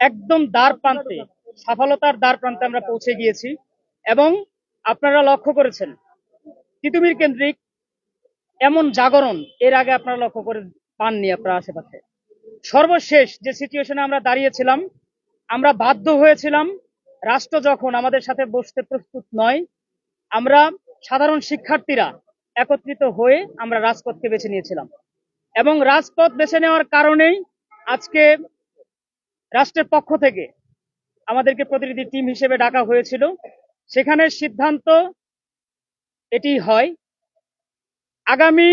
একদম দ্বার প্রান্তে, সফলতার দ্বার প্রান্তে আমরা পৌঁছে গিয়েছি। এবং আপনারা লক্ষ্য করেছেন, তিতুমির কেন্দ্রিক এমন জাগরণ, এর আগে আপনারা লক্ষ্য করে পাননি আপনার আশেপাশে। সর্বশেষ যে সিচুয়েশনে আমরা দাঁড়িয়েছিলাম, আমরা বাধ্য হয়েছিলাম, রাষ্ট্র যখন আমাদের সাথে বসতে প্রস্তুত নয়, আমরা সাধারণ শিক্ষার্থীরা একত্রিত হয়ে আমরা রাজপথকে বেছে নিয়েছিলাম। এবং রাজপথ বেছে নেওয়ার কারণেই আজকে রাষ্ট্রের পক্ষ থেকে আমাদেরকে প্রতিনিধি টিম হিসেবে ডাকা হয়েছিল। সেখানে সিদ্ধান্ত এটি হয়, আগামী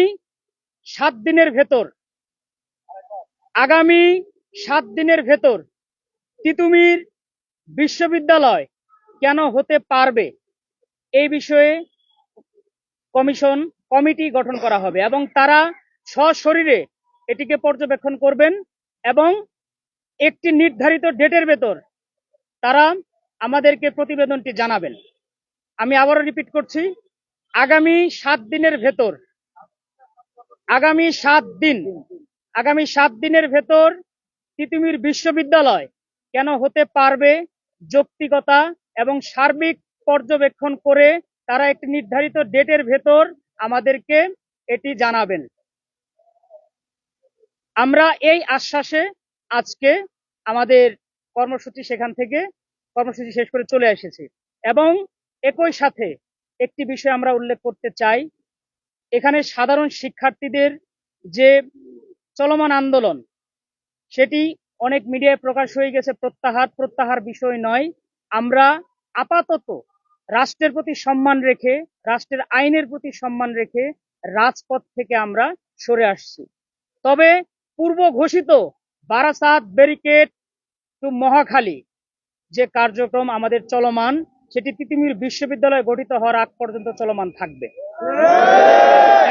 সাত দিনের ভেতর, আগামী সাত দিনের ভেতর তিতুমির বিশ্ববিদ্যালয় কেন হতে পারবে এই বিষয়ে কমিশন, কমিটি গঠন করা হবে এবং তারা সশরীরে এটিকে পর্যবেক্ষণ করবেন এবং একটি নির্ধারিত ডেটের ভেতর তারা আমাদেরকে প্রতিবেদনটি জানাবেন। আমি আবারও রিপিট করছি, আগামী সাত দিনের ভেতর, আগামী সাত দিন, আগামী সাত দিনের ভেতর তিতুমির বিশ্ববিদ্যালয় কেন হতে পারবে যৌক্তিকতা এবং সার্বিক পর্যবেক্ষণ করে তারা একটি নির্ধারিত ডেটের ভেতর আমাদেরকে এটি জানাবেন। আমরা এই আশ্বাসে আজকে আমাদের কর্মসূচি সেখান থেকে কর্মসূচি শেষ করে চলে এসেছি। এবং একই সাথে একটি বিষয় আমরা উল্লেখ করতে চাই। এখানে সাধারণ শিক্ষার্থীদের যে চলমান আন্দোলন, সেটি অনেক মিডিয়ায় প্রকাশ হয়ে গেছে। প্রত্যাহার প্রত্যাহার বিষয় নয়। আমরা আপাতত রাষ্ট্রের প্রতি সম্মান রেখে, রাষ্ট্রের আইনের প্রতি সম্মান রেখে রাজপথ থেকে আমরা সরে আসছি। তবে পূর্ব ঘোষিত বারাসাত ব্যারিকেড টু মহাখালী, যে কার্যক্রম আমাদের চলমান, সেটি পৃথিবীর বিশ্ববিদ্যালয় গঠিত হওয়ার আগ পর্যন্ত চলমান থাকবে।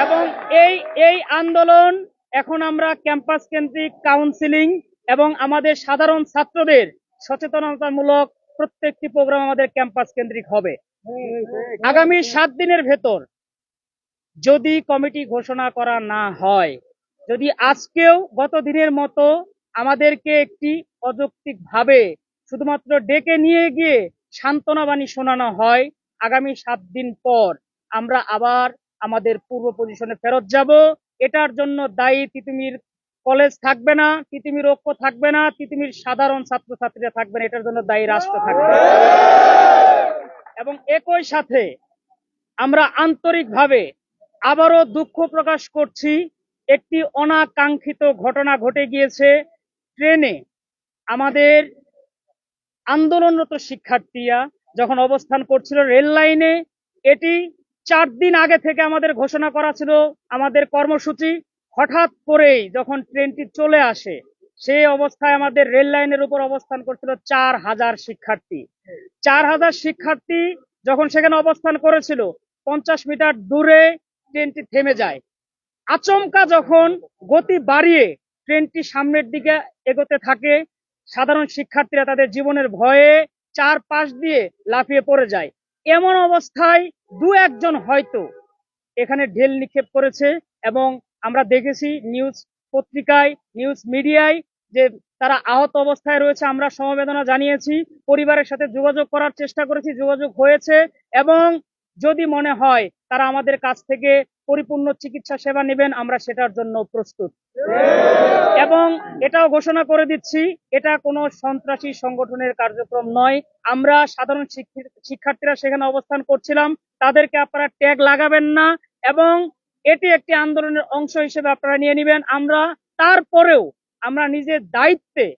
এবং এই এই আন্দোলন এখন আমরা ক্যাম্পাস কেন্দ্রিক কাউন্সিলিং এবং আমাদের সাধারণ ছাত্রদের সচেতনতামূলক প্রত্যেকটি প্রোগ্রাম আমাদের ক্যাম্পাস কেন্দ্রিক হবে। আগামী সাত দিনের ভেতর যদি কমিটি ঘোষণা করা না হয়, যদি আজকেও গত দিনের মতো আমাদেরকে একটি অযৌক্তিক ভাবে শুধুমাত্র ডেকে নিয়ে গিয়ে সান্ত্বনা বাণী শোনানো হয় আগামী সাত দিন পর। আমরা আবার আমাদের পূর্ব পজিশনে ফেরত যাব। এটার জন্য দায়ী তিতুমির কলেজ থাকবে না, তিতুমির ঐক্য থাকবে না, তিতুমির সাধারণ ছাত্রছাত্রীরা থাকবে না, এটার জন্য দায়ী রাষ্ট্র থাকবে এবং একই সাথে আমরা আন্তরিকভাবে আবারও দুঃখ প্রকাশ করছি, একটি অনাকাঙ্ক্ষিত ঘটনা ঘটে গিয়েছে। ট্রেনে আমাদের আন্দোলনরত শিক্ষার্থীরা যখন অবস্থান করছিল রেল লাইনে, এটি চার দিন আগে থেকে আমাদের ঘোষণা করা ছিল, আমাদের কর্মসূচি হঠাৎ করেই যখন ট্রেনটি চলে আসে, সেই অবস্থায় আমাদের রেল লাইনের উপর অবস্থান করছিল চার হাজার শিক্ষার্থী। চার হাজার শিক্ষার্থী যখন সেখানে অবস্থান করেছিল, পঞ্চাশ মিটার দূরে ট্রেনটি থেমে যায়। আচমকা যখন গতি বাড়িয়ে ট্রেনটি সামনের দিকে এগোতে থাকে, সাধারণ শিক্ষার্থীরা তাদের জীবনের ভয়ে চার পাশ দিয়ে লাফিয়ে পড়ে যায়। এমন অবস্থায় দু একজন হয়তো এখানে ঢেল নিক্ষেপ করেছে এবং আমরা দেখেছি নিউজ পত্রিকায়, নিউজ মিডিয়ায় যে তারা আহত অবস্থায় রয়েছে, আমরা সমবেদনা জানিয়েছি। পরিবারের সাথে যোগাযোগ করার চেষ্টা করেছি, যোগাযোগ হয়েছে এবং যদি মনে হয় তারা আমাদের কাছ থেকে পরিপূর্ণ চিকিৎসা সেবা নেবেন, আমরা সেটার জন্য প্রস্তুত। এবং এটাও ঘোষণা করে দিচ্ছি, এটা কোনো সন্ত্রাসী সংগঠনের কার্যক্রম নয়। আমরা সাধারণ শিক্ষি- শিক্ষার্থীরা সেখানে অবস্থান করছিলাম, তাদেরকে আপনারা ট্যাগ লাগাবেন না এবং এটি একটি আন্দোলনের অংশ হিসেবে আপনারা নিয়ে নেবেন। আমরা তারপরেও আমরা নিজের দায়িত্বে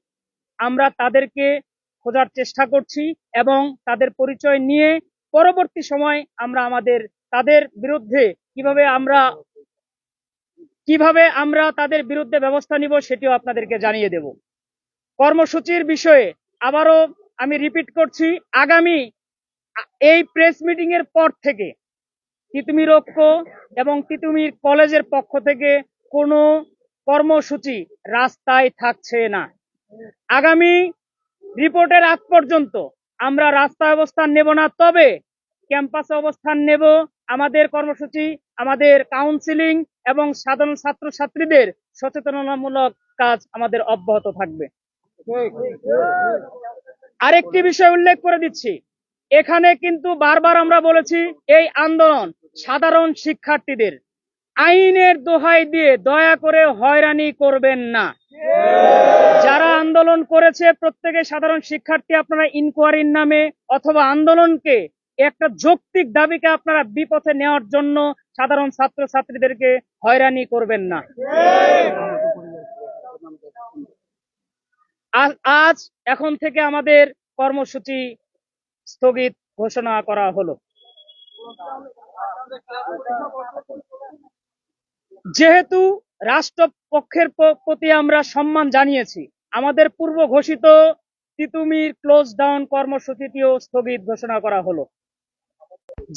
আমরা তাদেরকে খোঁজার চেষ্টা করছি এবং তাদের পরিচয় নিয়ে পরবর্তী সময় আমরা আমাদের, তাদের বিরুদ্ধে কীভাবে আমরা কীভাবে আমরা তাদের বিরুদ্ধে ব্যবস্থা নিব সেটিও আপনাদেরকে জানিয়ে দেব। কর্মসূচির বিষয়ে আবারও আমি রিপিট করছি, আগামী এই প্রেস মিটিং এর পর থেকে তিতুমির ঐক্য এবং তিতুমির কলেজের পক্ষ থেকে কোনো কর্মসূচি রাস্তায় থাকছে না। আগামী রিপোর্টের আগ পর্যন্ত আমরা রাস্তায় অবস্থান নেব না, তবে ক্যাম্পাসে অবস্থান নেব। আমাদের কর্মসূচি, আমাদের কাউন্সিলিং এবং সাধারণ ছাত্রছাত্রীদের সচেতনতামূলক কাজ আমাদের অব্যাহত থাকবে। আরেকটি বিষয় উল্লেখ করে দিচ্ছি। এখানে কিন্তু বারবার আমরা বলেছি, এই আন্দোলন সাধারণ শিক্ষার্থীদের আইনের দোহাই দিয়ে দয়া করে হয়রানি করবেন না। আন্দোলন করেছে প্রত্যেকে সাধারণ শিক্ষার্থী আপনারা ইনকোয়ারির নামে অথবা আন্দোলনকে একটা যৌক্তিক দাবিকে আপনারা বিপথে নেওয়ার জন্য সাধারণ ছাত্র ছাত্রীদেরকে হয়রানি করবেন না। আজ- এখন থেকে আমাদের কর্মসূচি স্থগিত ঘোষণা করা হলো। যেহেতু রাষ্ট্রপক্ষের প্রতি আমরা সম্মান জানিয়েছি আমাদের পূর্ব ঘোষিত তিতুমির ক্লোজ ডাউন কর্মসূচিটিও স্থগিত ঘোষণা করা হলো।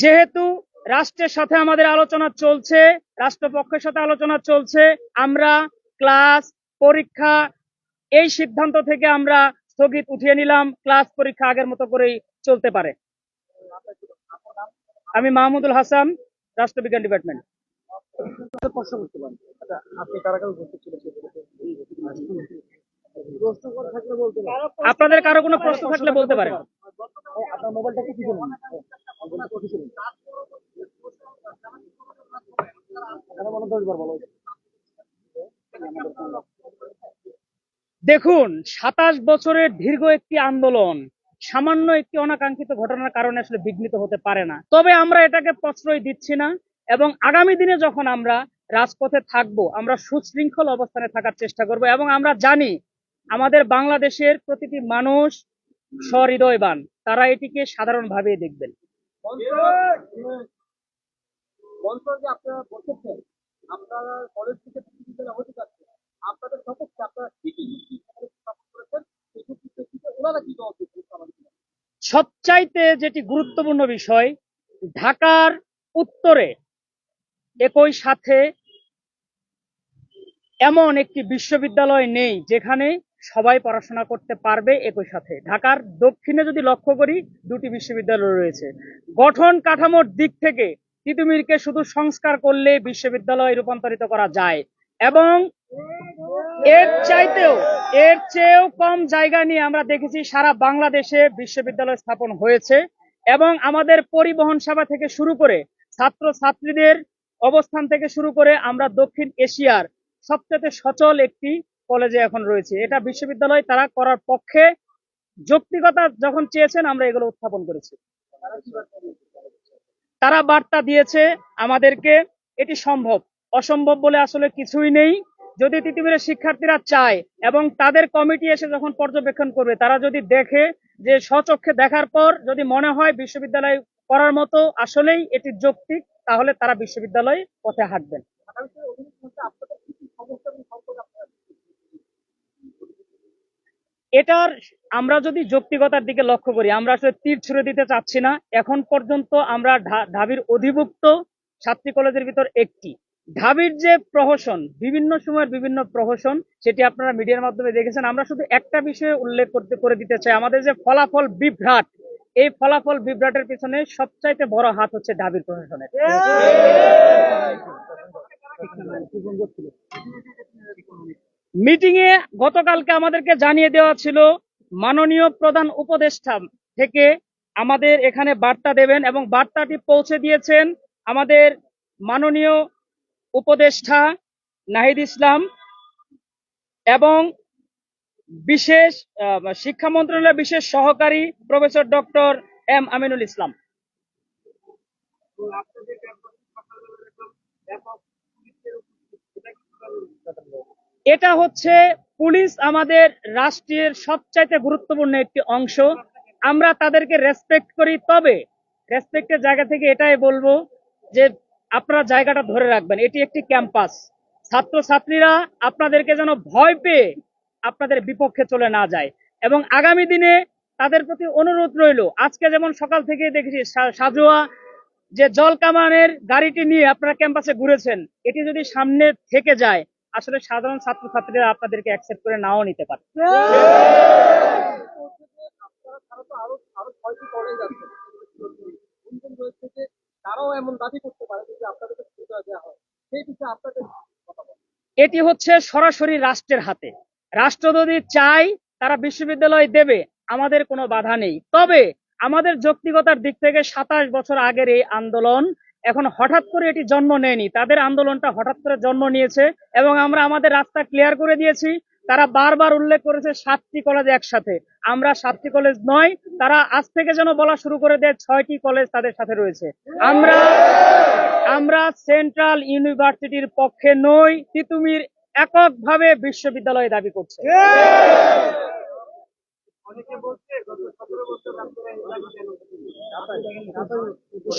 যেহেতু রাষ্ট্রের সাথে আমাদের আলোচনা চলছে রাষ্ট্রপক্ষের সাথে আলোচনা চলছে আমরা ক্লাস পরীক্ষা এই সিদ্ধান্ত থেকে আমরা স্থগিত উঠিয়ে নিলাম ক্লাস পরীক্ষা আগের মতো করেই চলতে পারে। আমি মাহমুদুল হাসান রাষ্ট্রবিজ্ঞান ডিপার্টমেন্ট। আচ্ছা, আপনি কারা কারা উপস্থিত ছিলেন প্রশ্ন করে থাকলে বলতে পারেন আপনাদের কারও কোনো প্রশ্ন থাকলে বলতে পারেন। আপনার মোবাইলটা কি ছিলেন মোবাইলটা কি ছিলেন এখানে দশ বার বলো দেখুন সাতাশ বছরের দীর্ঘ একটি আন্দোলন সামান্য একটি অনাকাঙ্ক্ষিত ঘটনার কারণে আসলে বিঘ্নিত হতে পারে না। তবে আমরা এটাকে প্রশ্রয় দিচ্ছি না এবং আগামী দিনে যখন আমরা রাজপথে থাকব আমরা সুশৃঙ্খল অবস্থানে থাকার চেষ্টা করব এবং আমরা জানি আমাদের বাংলাদেশের প্রতিটি মানুষ সহৃদয়বান। তারা এটিকে সাধারণভাবে দেখবেন। সবচাইতে যেটি গুরুত্বপূর্ণ বিষয় ঢাকার উত্তরে একই সাথে এমন একটি বিশ্ববিদ্যালয় নেই যেখানে সবাই পড়াশোনা করতে পারবে একই সাথে। ঢাকার দক্ষিণে যদি লক্ষ্য করি, দুটি বিশ্ববিদ্যালয় রয়েছে। গঠন কাঠামোর দিক থেকে তিতুমিরকে শুধু সংস্কার করলে বিশ্ববিদ্যালয় রূপান্তরিত করা যায় এবং এর চাইতেও, এর চেয়েও কম জায়গা নিয়ে আমরা দেখেছি সারা বাংলাদেশে বিশ্ববিদ্যালয় স্থাপন হয়েছে এবং আমাদের পরিবহন সেবা থেকে শুরু করে ছাত্র ছাত্রীদের অবস্থান থেকে শুরু করে আমরা দক্ষিণ এশিয়ার সবচেয়ে সচল একটি কলেজে এখন রয়েছে। এটা বিশ্ববিদ্যালয়, তারা করার পক্ষে যৌক্তিকতা যখন চেয়েছেন, আমরা এগুলো উত্থাপন করেছি। তারা বার্তা দিয়েছে আমাদেরকে, এটি সম্ভব। অসম্ভব বলে আসলে কিছুই নেই। যদি তিতুমিরের শিক্ষার্থীরা চায় এবং তাদের কমিটি এসে যখন পর্যবেক্ষণ করবে, তারা যদি দেখে যে স্বচক্ষে দেখার পর যদি মনে হয় বিশ্ববিদ্যালয় করার মতো আসলেই এটি যৌক্তিক, তাহলে তারা বিশ্ববিদ্যালয় পথে হাঁটবেন। এটার আমরা যদি যৌক্তিকতার দিকে লক্ষ্য করি আমরা আসলে তীর ছুড়ে দিতে চাচ্ছি না। এখন পর্যন্ত আমরা ঢাবির অধিভুক্ত ছাত্রী কলেজের ভিতর একটি। ঢাবির যে প্রহসন বিভিন্ন সময়ের বিভিন্ন প্রহসন সেটি আপনারা মিডিয়ার মাধ্যমে দেখেছেন। আমরা শুধু একটা বিষয়ে উল্লেখ করতে করে দিতে চাই আমাদের যে ফলাফল বিভ্রাট এই ফলাফল বিভ্রাটের পিছনে সবচাইতে বড় হাত হচ্ছে ঢাবির প্রশাসনের মিটিং এ গতকালকে আমাদেরকে জানিয়ে দেওয়া ছিল, মাননীয় প্রধান উপদেষ্টা থেকে আমাদের এখানে বার্তা দেবেন এবং বার্তাটি পৌঁছে দিয়েছেন আমাদের মাননীয় উপদেষ্টা নাহিদ ইসলাম এবং বিশেষ শিক্ষা মন্ত্রণালয়ের বিশেষ সহকারী professor doctor M Aminul Islam. এটা হচ্ছে পুলিশ আমাদের রাষ্ট্রের সবচাইতে গুরুত্বপূর্ণ একটি অংশ। আমরা তাদেরকে রেসপেক্ট করি, তবে রেসপেক্টের জায়গা থেকে এটাই বলব যে আপনারা জায়গাটা ধরে রাখবেন। এটি একটি ক্যাম্পাস ছাত্র ছাত্রীরা আপনাদেরকে যেন ভয় পেয়ে আপনাদের বিপক্ষে চলে না যায়। এবং আগামী দিনে তাদের প্রতি অনুরোধ রইল, আজকে যেমন সকাল থেকে দেখেছি সাজোয়া, যে জল কামানের গাড়িটি নিয়ে আপনারা ক্যাম্পাসে ঘুরেছেন, এটি যদি সামনে থেকে যায় আসলে সাধারণ ছাত্রছাত্রীরা আপনাদেরকে অ্যাকসেপ্ট করে নাও নিতে পারে। এটি হচ্ছে সরাসরি রাষ্ট্রের হাতে। রাষ্ট্র যদি চায়, তারা বিশ্ববিদ্যালয় দেবে, আমাদের কোনো বাধা নেই। তবে আমাদের যৌক্তিকতার দিক থেকে সাতাশ বছর আগের এই আন্দোলন এখন হঠাৎ করে এটি জন্ম নেয়নি। তাদের আন্দোলনটা হঠাৎ করে জন্ম নিয়েছে এবং আমরা আমাদের রাস্তা ক্লিয়ার করে দিয়েছি। তারা বারবার উল্লেখ করেছে সাতটি কলেজ একসাথে। আমরা সাতটি কলেজ নয়, তারা আজ থেকে যেন বলা শুরু করে দেয় ছয়টি কলেজ তাদের সাথে রয়েছে। আমরা আমরা সেন্ট্রাল ইউনিভার্সিটির পক্ষে নই, তিতুমির এককভাবে বিশ্ববিদ্যালয় দাবি করছে।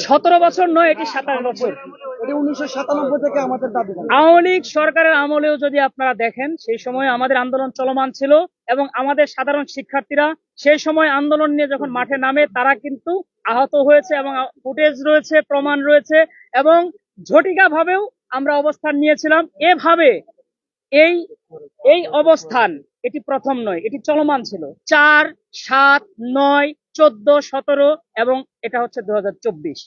সতেরো বছর নয় এটি সাতাশ বছর আওয়ামী লীগ সরকারের আমলেও যদি আপনারা দেখেন সেই সময় আমাদের আন্দোলন চলমান ছিল এবং আমাদের সাধারণ শিক্ষার্থীরা সেই সময় আন্দোলন নিয়ে যখন মাঠে নামে তারা কিন্তু আহত হয়েছে এবং ফুটেজ রয়েছে প্রমাণ রয়েছে এবং ঝটিকা ভাবেও আমরা অবস্থান নিয়েছিলাম। এভাবে এই এই অবস্থান এটি প্রথম নয় এটি চলমান ছিল। চার সাত নয় চোদ্দ সতেরো এবং এটা হচ্ছে দু হাজার চব্বিশ